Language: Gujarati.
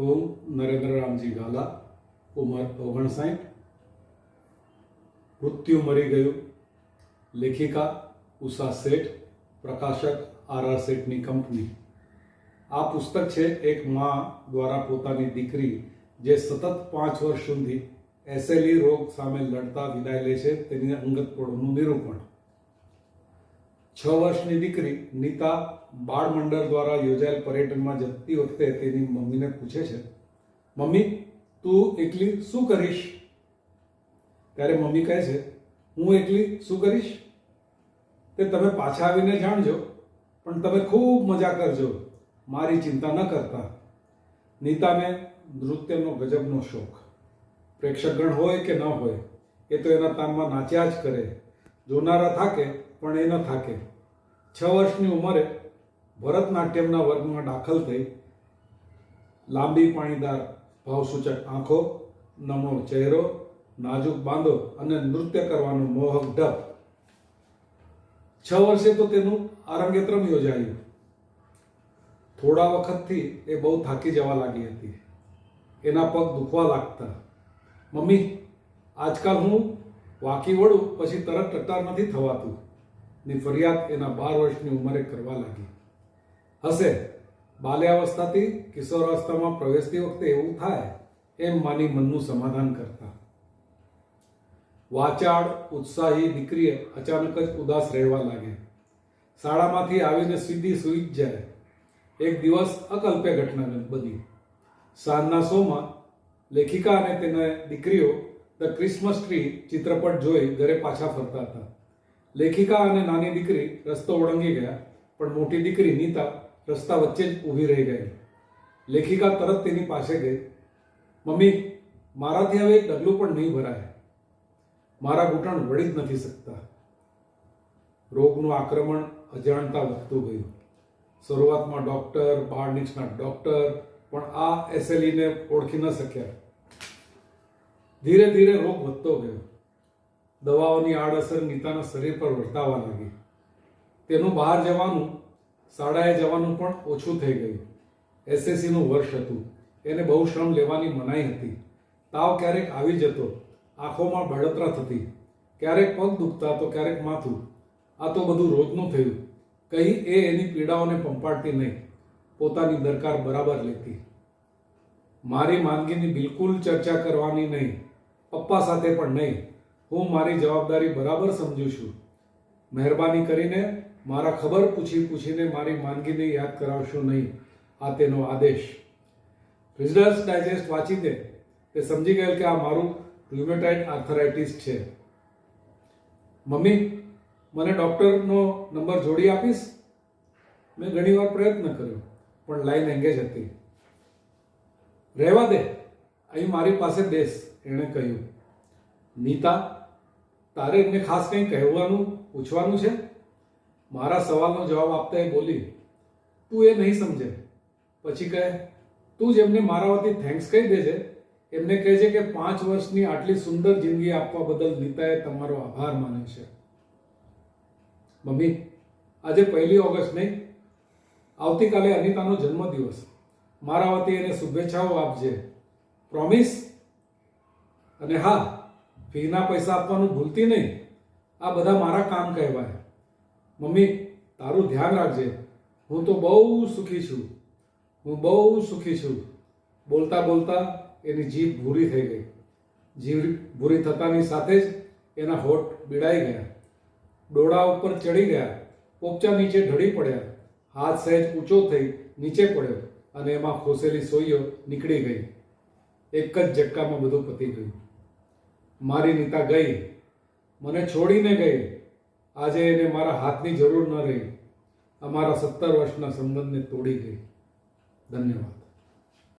હું નરેન્દ્ર રામજી ગાલા, ઉંમર ઓગણસાઠ. મૃત્યુ મરી ગયું. લેખિકા ઉષા શેઠ, પ્રકાશક આર આર શેઠની કંપની. આ પુસ્તક છે એક મા દ્વારા પોતાની દીકરી, જે સતત પાંચ વર્ષ સુધી એસએલઈ રોગ સામે લડતા વિદાય લે છે, તેની અંગત નિરૂપણ. છ વર્ષની દીકરી નીતા બાળ મંડળ દ્વારા યોજાયેલ પર્યટનમાં જતી વખતે તેની મમ્મીને પૂછે છે, મમ્મી, તું એકલી શું કરીશ? ત્યારે મમ્મી કહે છે, હું એકલી શું કરીશ? તે તમે પાછા આવીને જાણજો, પણ તમે ખૂબ મજા કરજો, મારી ચિંતા ન કરતા. નીતાને નૃત્યનો ગજબનો શોખ. પ્રેક્ષકગણ હોય કે ન હોય, એ તો એના તાનમાં નાચ્યા જ કરે. જોનારા થાકે પણ એ ન થાકે. છ વર્ષની ઉંમરે ભરતનાટ્યમના વર્ગમાં દાખલ થઈ લાંબી પાણીદાર, ભાવસૂચક આંખો, નમણો ચહેરો, નાજુક બાંધો અને નૃત્ય કરવાનો મોહક ઢબ. છ વર્ષે તો તેનું આરંગેત્રમ યોજાયું. થોડા વખતથી એ બહુ થાકી જવા લાગી હતી. એના પગ દુખવા લાગતા. મમ્મી, આજકાલ હું વાકી વળું, પછી તરત ટટ્ટાર નથી થવાતું. ની ફરિયાદ એના બાર વર્ષની ઉંમરે કરવા લાગી. હશે. બાલ્યાવસ્થાથી કિશોરાવસ્થામાં પ્રવેશતી વખતે એવું થાય એમ માની મનનું સમાધાન કરતા. વાચાળ, ઉત્સાહી દીકરી અચાનક જ ઉદાસ રહેવા લાગે. શાળામાંથી આવીને સીધી સૂઈ જ જાય. એક દિવસ અકલ્પ્ય ઘટના બની. સાંજના શોમાં લેખિકા અને તેના દીકરીઓ ધ ક્રિસમસ ટ્રી ચિત્રપટ જોઈ ઘરે પાછા ફરતા હતા. લેખિકા અને નાની દીકરી રસ્તો ઓળંગી ગયા, પણ મોટી દીકરી નીતા રસ્તા વચ્ચે જ ઊભી રહી ગઈ. લેખિકા તરત તેની પાસે ગઈ. મમ્મી, મારાથી હવે એક ડગલું પણ નહીં ભરાય. મારા ઘૂંટણ વળી જ નથી શકતા. રોગનું આક્રમણ અજાણતા વધતું ગયું. શરૂઆતમાં ડોક્ટર બાળનીચના ડોક્ટર, પણ આ એસએલઈને ઓળખી ન શક્યા. ધીરે ધીરે રોગ વધતો ગયો. દવાઓની આડઅસર નીતાના શરીર પર વર્તાવા લાગી. તેનું બહાર જવાનું, શાળાએ જવાનું પણ ઓછું થઈ ગયું. એસએસસીનું વર્ષ હતું. એને બહુ શ્રમ લેવાની મનાઈ હતી. તાવ ક્યારેક આવી જતો, આંખોમાં બળતરા થતી. ક્યારેક પગ દુખતા તો ક્યારેક માથું. આ તો બધું રોજનું થયું. કહી એ એની પીડાઓને પંપાડતી નહીં. પોતાની દરકાર બરાબર લેતી. મારી માંદગીની બિલકુલ ચર્ચા કરવાની નહીં. પપ્પા સાથે પણ નહીં. હું મારી જવાબદારી બરાબર સમજુ છું. મહેરબાની કરીને મારા ખબર પૂછી પૂછીને મારી માંદગીને યાદ કરાવશો નહીં. આ તેનો આદેશ. રિઝલ્ટ ડાયજેસ્ટ વાંચી દે તે સમજી ગયેલ કે આ મારું રુમેટાઇડ આર્થરાઇટિસ છે. મમ્મી, મને ડૉક્ટરનો નંબર જોડી આપીશ? મેં ઘણીવાર પ્રયત્ન કર્યો, પણ લાઈન એંગેજ હતી. રહેવા દે. અહીં મારી પાસે દેશ એણે કહ્યું. નીતા તારે એમને ખાસ કંઈ કહેવાનું, પૂછવાનું છે? મારા સવાલનો જવાબ આપતા એ બોલી, તું એ નહીં સમજે. પછી કહે, તું જ એમને મારા વતી થેન્ક્સ કહી દેજે, એમને કહે છે કે પાંચ વર્ષની આટલી સુંદર જિંદગી આપવા બદલ નીતાએ તમારો આભાર માન્યો છે. મમ્મી, આજે પહેલી ઓગસ્ટ નહીં, આવતીકાલે અનિતાનો જન્મદિવસ. મારા વતી એને શુભેચ્છાઓ આપજે. પ્રોમિસ અને હા ફીના પૈસા આપવાનું ભૂલતી નહીં. આ બધા મારા કામ કહેવાય. મમ્મી, તારું ધ્યાન રાખજે. હું તો બહુ સુખી છું. હું બહુ સુખી છું. બોલતા બોલતા એની જીભ ભૂરી થઈ ગઈ. જીભ ભૂરી થતાની સાથે જ એના હોઠ બીડાઈ ગયા. ડોળા ઉપર ચડી ગયા. પોપચા નીચે ઢળી પડ્યા. હાથ સહેજ ઊંચો થઈ નીચે પડ્યો અને એમાં ખોસેલી સોઈઓ નીકળી ગઈ. એક જ ઝટકામાં બધું પતી ગયું. મારી નીતા ગઈ. મને છોડીને ગઈ. આજે એને મારા હાથની જરૂર ન રહી. અમારા સત્તર વર્ષના સંબંધને તોડી ગઈ. ધન્યવાદ.